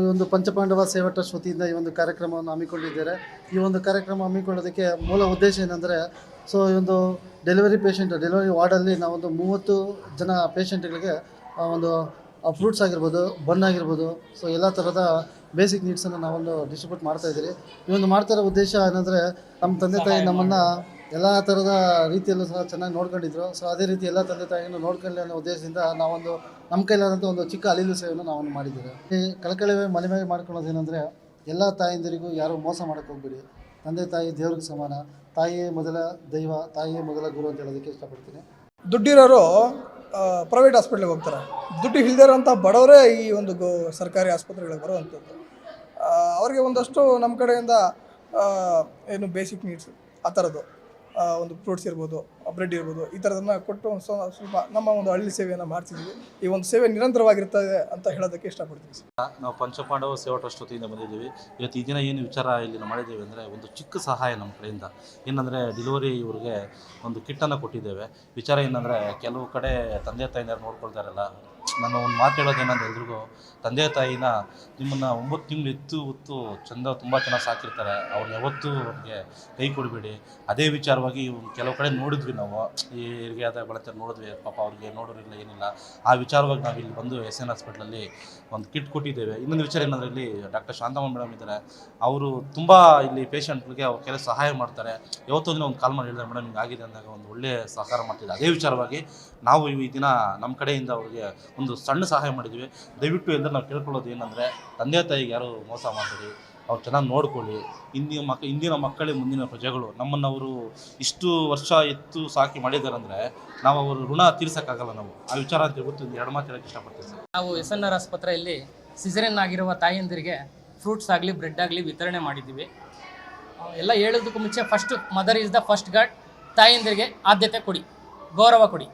ಈ ಒಂದು ಪಂಚಪಾಂಡವ ಸೇವಾ ಟ್ರಸ್ಟ್ ವತಿಯಿಂದ ಈ ಒಂದು ಕಾರ್ಯಕ್ರಮವನ್ನು ಹಮ್ಮಿಕೊಂಡಿದ್ದಾರೆ ಈ ಒಂದು ಕಾರ್ಯಕ್ರಮ ಹಮ್ಮಿಕೊಳ್ಳೋದಕ್ಕೆ ಮೂಲ ಉದ್ದೇಶ ಏನಂದರೆ ಸೊ ಈ ಒಂದು ಡೆಲಿವರಿ ಪೇಷಂಟ್ ಡೆಲಿವರಿ ವಾರ್ಡಲ್ಲಿ ನಾವೊಂದು ಮೂವತ್ತು ಜನ ಪೇಷಂಟ್ಗಳಿಗೆ ಒಂದು ಫ್ರೂಟ್ಸ್ ಆಗಿರ್ಬೋದು ಬನ್ ಆಗಿರ್ಬೋದು ಸೊ ಎಲ್ಲ ಥರದ ಬೇಸಿಕ್ ನೀಡ್ಸನ್ನು ನಾವೊಂದು ಡಿಸ್ಟ್ರಿಬ್ಯೂಟ್ ಮಾಡ್ತಾಯಿದ್ದೀರಿ ಈ ಒಂದು ಮಾಡ್ತಾ ಉದ್ದೇಶ ಏನಂದರೆ, ನಮ್ಮ ತಂದೆ ತಾಯಿ ನಮ್ಮನ್ನು ಎಲ್ಲ ಥರದ ರೀತಿಯಲ್ಲೂ ಸಹ ಚೆನ್ನಾಗಿ ನೋಡ್ಕೊಂಡಿದ್ರು. ಸೊ ಅದೇ ರೀತಿ ಎಲ್ಲ ತಂದೆ ತಾಯಿಯನ್ನು ನೋಡ್ಕೊಳ್ಳಿ ಅನ್ನೋ ಉದ್ದೇಶದಿಂದ ನಾವೊಂದು ನಮ್ಮ ಕೈಲಾದಂಥ ಒಂದು ಚಿಕ್ಕ ಅಲಿಲು ಸೇವೆಯನ್ನು ನಾವು ಮಾಡಿದ್ದೇವೆ. ಈ ಕಳಕಳಿ ಮನೆಮೇಲೆ ಮಾಡ್ಕೊಳ್ಳೋದು ಏನಂದರೆ ಎಲ್ಲ ತಾಯಂದಿರಿಗೂ ಯಾರೂ ಮೋಸ ಮಾಡೋಕ್ಕೆ ಹೋಗ್ಬಿಡಿ. ತಂದೆ ತಾಯಿ ದೇವ್ರಿಗೆ ಸಮಾನ. ತಾಯಿಯೇ ಮೊದಲ ದೈವ, ತಾಯಿಯೇ ಮೊದಲ ಗುರು ಅಂತ ಹೇಳೋದಕ್ಕೆ ಇಷ್ಟಪಡ್ತೀನಿ. ದುಡ್ಡಿರೋರು ಪ್ರೈವೇಟ್ ಹಾಸ್ಪಿಟ್ಲಿಗೆ ಹೋಗ್ತಾರೆ. ದುಡ್ಡು ಇಲ್ದಿರೋಂಥ ಬಡವರೇ ಈ ಒಂದು ಗೋ, ಸರ್ಕಾರಿ ಆಸ್ಪತ್ರೆಗಳಿಗೆ ಬರುವಂಥದ್ದು. ಅವರಿಗೆ ಒಂದಷ್ಟು ನಮ್ಮ ಕಡೆಯಿಂದ ಏನು ಬೇಸಿಕ್ ನೀಡ್ಸ್ ಆ ಥರದ್ದು ಒಂದು ಫ್ರೂಟ್ಸ್ ಇರ್ಬೋದು ಬ್ರೆಡ್ ಇರ್ಬೋದು, ಈ ಥರದನ್ನು ಕೊಟ್ಟು ಒಂದು ಸ್ವಲ್ಪ ನಮ್ಮ ಒಂದು ಹಳ್ಳಿ ಸೇವೆಯನ್ನು ಮಾಡ್ತಿದ್ದೀವಿ. ಈ ಒಂದು ಸೇವೆ ನಿರಂತರವಾಗಿರ್ತದೆ ಅಂತ ಹೇಳೋದಕ್ಕೆ ಇಷ್ಟಪಡ್ತೀನಿ ಸರ್. ನಾವು ಪಂಚಪಾಂಡವ ಸೇವಾ ಟ್ರಸ್ಟ್ ವತಿಯಿಂದ ಬಂದಿದ್ದೀವಿ. ಇವತ್ತು ಈ ದಿನ ಏನು ವಿಚಾರ ಇಲ್ಲಿ ನಾವು ಮಾಡಿದ್ದೀವಿ ಅಂದರೆ ಒಂದು ಚಿಕ್ಕ ಸಹಾಯ ನಮ್ಮ ಕಡೆಯಿಂದ. ಏನಂದರೆ ಡೆಲಿವರಿ ಇವ್ರಿಗೆ ಒಂದು ಕಿಟ್ಟನ್ನು ಕೊಟ್ಟಿದ್ದೇವೆ. ವಿಚಾರ ಏನಂದರೆ ಕೆಲವು ಕಡೆ ತಂದೆ ತಾಯಿನಾರು ನೋಡ್ಕೊಳ್ತಾರಲ್ಲ ನಾನು ಒಂದು ಮಾತು ಹೇಳೋದೇನಂದ್ರೆ ಎಲ್ರಿಗೂ, ತಂದೆ ತಾಯಿನ ನಿಮ್ಮನ್ನು ಒಂಬತ್ತು ತಿಂಗಳು ಎತ್ತು ಹೊತ್ತು ಚಂದ ತುಂಬ ಚೆನ್ನಾಗಿ ಸಾಕಿರ್ತಾರೆ. ಅವ್ರನ್ನ ಯಾವತ್ತೂ ಅವ್ರಿಗೆ ಕೈ ಕೊಡಬೇಡಿ. ಅದೇ ವಿಚಾರವಾಗಿ ಕೆಲವು ಕಡೆ ನೋಡಿದ್ವಿ ನಾವು. ಈ ಹೆರಿಗೆ ಆದ ಬಳತ ನೋಡಿದ್ವಿ. ಪಾಪ ಅವ್ರಿಗೆ ನೋಡೋರಿಲ್ಲ, ಏನಿಲ್ಲ. ಆ ವಿಚಾರವಾಗಿ ನಾವು ಇಲ್ಲಿ ಬಂದು ಎಸ್ ಎನ್ ಹಾಸ್ಪಿಟ್ಲಲ್ಲಿ ಒಂದು ಕಿಟ್ ಕೊಟ್ಟಿದ್ದೇವೆ. ಇನ್ನೊಂದು ವಿಚಾರ ಏನಂದರೆ ಇಲ್ಲಿ ಡಾಕ್ಟರ್ ಶಾಂತಮ್ಮ ಮೇಡಮ್ ಇದ್ದಾರೆ. ಅವರು ತುಂಬ ಇಲ್ಲಿ ಪೇಷಂಟ್ಗಳಿಗೆ ಅವ್ರ ಕೆಲಸ ಸಹಾಯ ಮಾಡ್ತಾರೆ. ಯಾವತ್ತೋ ಒಂದು ಕಾಲ್ ಮಾಡಿ ಹೇಳಿದ್ರೆ, ಮೇಡಮ್ ಹಿಂಗೆ ಆಗಿದೆ ಅಂದಾಗ ಒಂದು ಒಳ್ಳೆಯ ಸಹಕಾರ ಮಾಡ್ತಿದ್ದಾರೆ ಅದೇ ವಿಚಾರವಾಗಿ ನಾವು ಈ ದಿನ ನಮ್ಮ ಕಡೆಯಿಂದ ಅವ್ರಿಗೆ ಒಂದು ಸಣ್ಣ ಸಹಾಯ ಮಾಡಿದ್ವಿ. ದಯವಿಟ್ಟು ಎಲ್ಲರೂ ನಾವು ಕೇಳ್ಕೊಳ್ಳೋದು ಏನಂದರೆ, ತಂದೆ ತಾಯಿಗೆ ಯಾರು ಮೋಸ ಮಾಡಬೇಡಿ. ಅವ್ರು ಚೆನ್ನಾಗಿ ನೋಡ್ಕೊಳ್ಳಿ. ಇಂದಿನ ಮಕ್ಕ ಇಂದಿನ ಮಕ್ಕಳೇ ಮುಂದಿನ ಪ್ರಜೆಗಳು, ನಮ್ಮನ್ನು ಅವರು ಇಷ್ಟು ವರ್ಷ ಎತ್ತು ಸಾಕಿ ಮಾಡಿದಾರಂದರೆ ನಾವು ಅವರು ಋಣ ತೀರ್ಸೋಕ್ಕಾಗಲ್ಲ ನಾವು. ಆ ವಿಚಾರ ಅಂತ ಗೊತ್ತು ಎರಡು ಮಾತು ಹೇಳಕ್ಕೆ ಇಷ್ಟಪಡ್ತೀವಿ ನಾವು ಎಸ್ ಎನ್ ಆರ್ ಆಸ್ಪತ್ರೆಯಲ್ಲಿ ಸಿಸರಿನ್ ಆಗಿರುವ ತಾಯಿಯಂದಿರಿಗೆ ಫ್ರೂಟ್ಸ್ ಆಗಲಿ, ಬ್ರೆಡ್ ಆಗಲಿ ವಿತರಣೆ ಮಾಡಿದ್ದೀವಿ. ಎಲ್ಲ ಹೇಳೋದಕ್ಕೂ ಮುಂಚೆ first mother is the first god ತಾಯಿಯಂದಿರಿಗೆ ಆದ್ಯತೆ ಕೊಡಿ, ಗೌರವ ಕೊಡಿ.